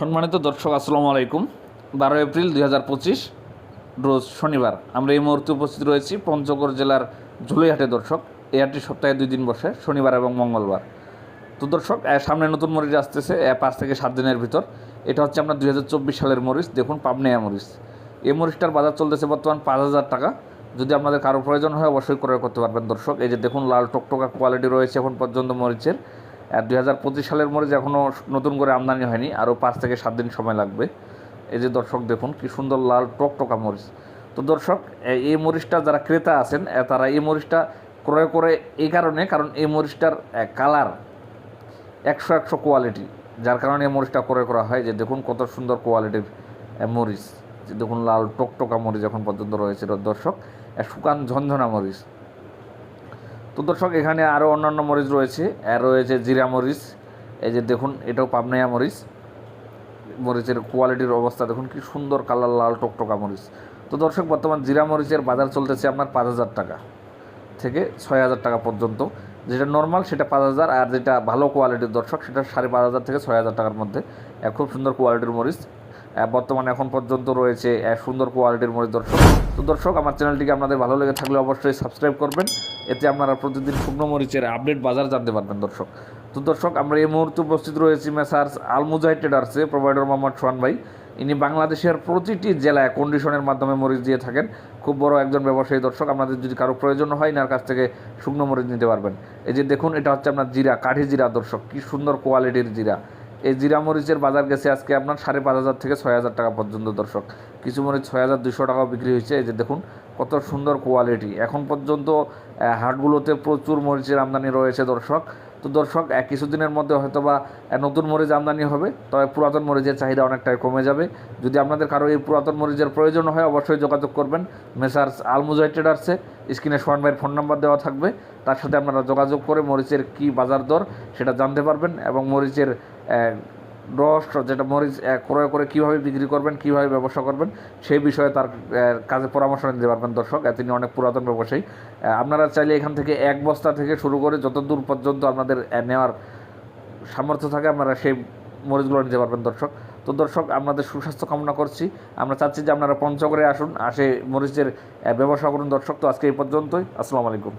সম্মানিত দর্শক, আসসালামু আলাইকুম। বারো এপ্রিল দুই হাজার পঁচিশ, রোজ শনিবার। আমরা এই মুহূর্তে উপস্থিত রয়েছি পঞ্চগড় জেলার ঝুলিহাটে দর্শক। এই হাটটি সপ্তাহে দুই দিন বসে, শনিবার এবং মঙ্গলবার। তো দর্শক সামনে নতুন মরিচ আসতেছে পাঁচ থেকে সাত দিনের ভিতর। এটা হচ্ছে আপনার দুই হাজার চব্বিশ সালের মরিচ, দেখুন পাবনিয়া মরিচ। এই মরিচটার বাজার চলতেছে বর্তমান পাঁচ হাজার টাকা। যদি আপনাদের কারও প্রয়োজন হয়, অবশ্যই ক্রয় করতে পারবেন দর্শক। এই যে দেখুন, লাল টকটকা কোয়ালিটি রয়েছে এখন পর্যন্ত মরিচের। দুই হাজার পঁচিশ সালের মরিচ এখনও নতুন করে আমদানি হয়নি, আরও পাঁচ থেকে সাত দিন সময় লাগবে। এই যে দর্শক দেখুন, কি সুন্দর লাল টকটকা মরিচ। তো দর্শক এই মরিচটা যারা ক্রেতা আছেন তারা এই মরিচটা ক্রয় করে এই কারণে, কারণ এই মরিচটার কালার একশো একশো কোয়ালিটি। যার কারণে এই মরিচটা ক্রয় করা হয়। যে দেখুন কত সুন্দর কোয়ালিটির মরিচ। যে দেখুন লাল টকটকা মরিচ এখন পর্যন্ত রয়েছে। দর্শক শুকান ঝনঝনা মরিচ। তো দর্শক, এখানে আরও অন্যান্য মরিচ রয়েছে। আর রয়েছে জিরা মরিচ। এই যে দেখুন, এটাও পাবনাইয়া মরিচ। মরিচের কোয়ালিটির অবস্থা দেখুন, কি সুন্দর কালার, লাল টকটকা মরিচ। তো দর্শক, বর্তমান জিরা মরিচের বাজার চলতেছে আপনার পাঁচ হাজার টাকা থেকে ছয় হাজার টাকা পর্যন্ত। যেটা নর্মাল সেটা পাঁচ হাজার, আর যেটা ভালো কোয়ালিটির দর্শক, সেটা সাড়ে পাঁচ হাজার থেকে ছয় হাজার টাকার মধ্যে। খুব সুন্দর কোয়ালিটির মরিচ। বর্তমানে এখন পর্যন্ত রয়েছে আহ, সুন্দর কোয়ালিটির মরিচ দর্শক। তো দর্শক আমার চ্যানেলটিকে আপনাদের ভালো লেগে থাকলে অবশ্যই সাবস্ক্রাইব করবেন। এতে আপনারা প্রতিদিন শুকনো মরিচের আপডেট বাজার জানতে পারবেন দর্শক। তো দর্শক আমরা এই মুহূর্তে উপস্থিত রয়েছি মেসার্স আল মুজাহিদ ট্রেডার্সে প্রোভাইডার মোহাম্মদ সোহান ভাই। ইনি বাংলাদেশের প্রতিটি জেলায় কন্ডিশনের মাধ্যমে মরিচ দিয়ে থাকেন। খুব বড় একজন ব্যবসায়ী দর্শক আপনাদের যদি কারও প্রয়োজন হয় নার কাছ থেকে শুকনো মরিচ নিতে পারবেন। এই যে দেখুন এটা হচ্ছে আপনার জিরা কাঠি জিরা দর্শক কি সুন্দর কোয়ালিটির জিরা। এই জিরা মরিচের বাজার গেছে আজকে আপনার সাড়ে পাঁচ হাজার থেকে ছয় হাজার টাকা পর্যন্ত, দর্শক। কিছু মরিচ ছয় হাজার দুশো টাকাও বিক্রি হয়েছে। এই যে দেখুন, কত সুন্দর কোয়ালিটি এখন পর্যন্ত হাটগুলোতে প্রচুর মরিচের আমদানি রয়েছে, দর্শক। তো দর্শক, এক কিছুদিনের মধ্যে হয়তো বা নতুন মরিচ আমদানি হবে, তবে পুরাতন মরিচের চাহিদা অনেকটাই কমে যাবে। যদি আপনাদের কারও এই পুরাতন মরিচের প্রয়োজন হয়, অবশ্যই যোগাযোগ করবেন। মেসার্স আলমুজাই ট্রেডার্সে, স্ক্রিনে সোহান ভাইয়ের ফোন নাম্বার দেওয়া থাকবে। তার সাথে আপনারা যোগাযোগ করে মরিচের কি বাজার দর, সেটা জানতে পারবেন এবং মরিচের রস যেটা মরিচ ক্রয় করে কীভাবে বিক্রি করবেন, কীভাবে ব্যবসা করবেন, সেই বিষয়ে তার কাজে পরামর্শ নিতে পারবেন দর্শক। তিনি অনেক পুরাতন ব্যবসায়ী। আপনারা চাইলে এখান থেকে এক বস্তা থেকে শুরু করে যত দূর পর্যন্ত আপনাদের নেওয়ার সামর্থ্য থাকে, আপনারা সেই মরিচগুলো নিতে পারবেন দর্শক। তো দর্শক, আপনাদের সুস্বাস্থ্য কামনা করছি। আমরা চাচ্ছি যে আপনারা পঞ্চগড়ে আসুন, আসে মরিচের ব্যবসা করুন দর্শক। তো আজকে এই পর্যন্তই। আসসালামু আলাইকুম।